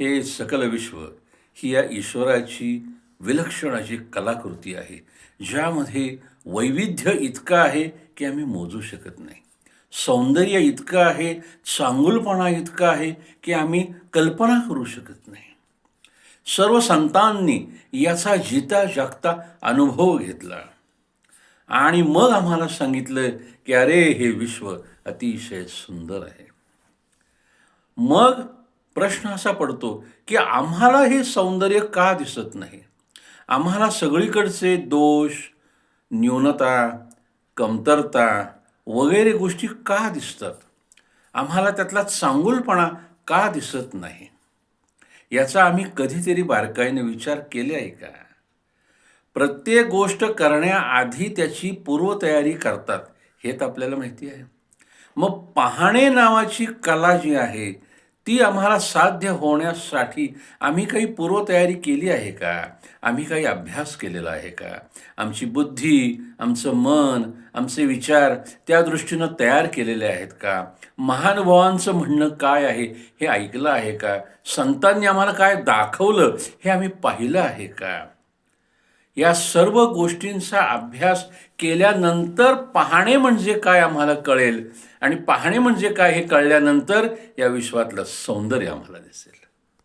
हे सकल विश्व ही या ईश्वराची विलक्षण अशी कलाकृती आहे ज्यामध्ये वैविध्य इतकं आहे की आम्ही मोजू शकत नाही. सौंदर्य इतकं आहे चांगुलपणा इतका आहे की आम्ही कल्पना करू शकत नाही. सर्व संतांनी याचा जिता जागता अनुभव घेतला. आणि मग आम्हाला सांगितलं की अरे हे विश्व अतिशय सुंदर आहे. मग प्रश्न असा पडतो की आम्हाला हे सौंदर्य का दिसत नाही? आम्हाला सगळीकडचे दोष न्यूनता कमतरता वगैरे गोष्टी का दिसतात? आम्हाला त्यातला चांगुलपणा का दिसत नाही? याचा आम्ही कधीतरी बारकाईने विचार केले आहे का? प्रत्येक गोष्ट करण्याआधी त्याची पूर्वतयारी करतात हे तर आपल्याला माहिती आहे. मग पाहणे नावाची कला जी आहे ती आम्हाला साध्य होण्यासाठी आम्ही काही पूर्वतयारी केली आहे का? आम्ही काही अभ्यास केलेला आहे का? आमची बुद्धी आमचं मन आमचे विचार त्या दृष्टीनं तयार केलेले आहेत का? महानुभावांचं म्हणणं काय आहे? हे ऐकलं आहे का? संतांनी आम्हाला काय दाखवलं? हे आम्ही पाहिलं आहे का? या सर्व गोष्टींचा अभ्यास केल्यानंतर पाहणे म्हणजे काय आम्हाला कळेल? आणि पाहणे म्हणजे काय हे कळल्यानंतर या विश्वातलं सौंदर्य आम्हाला दिसेल.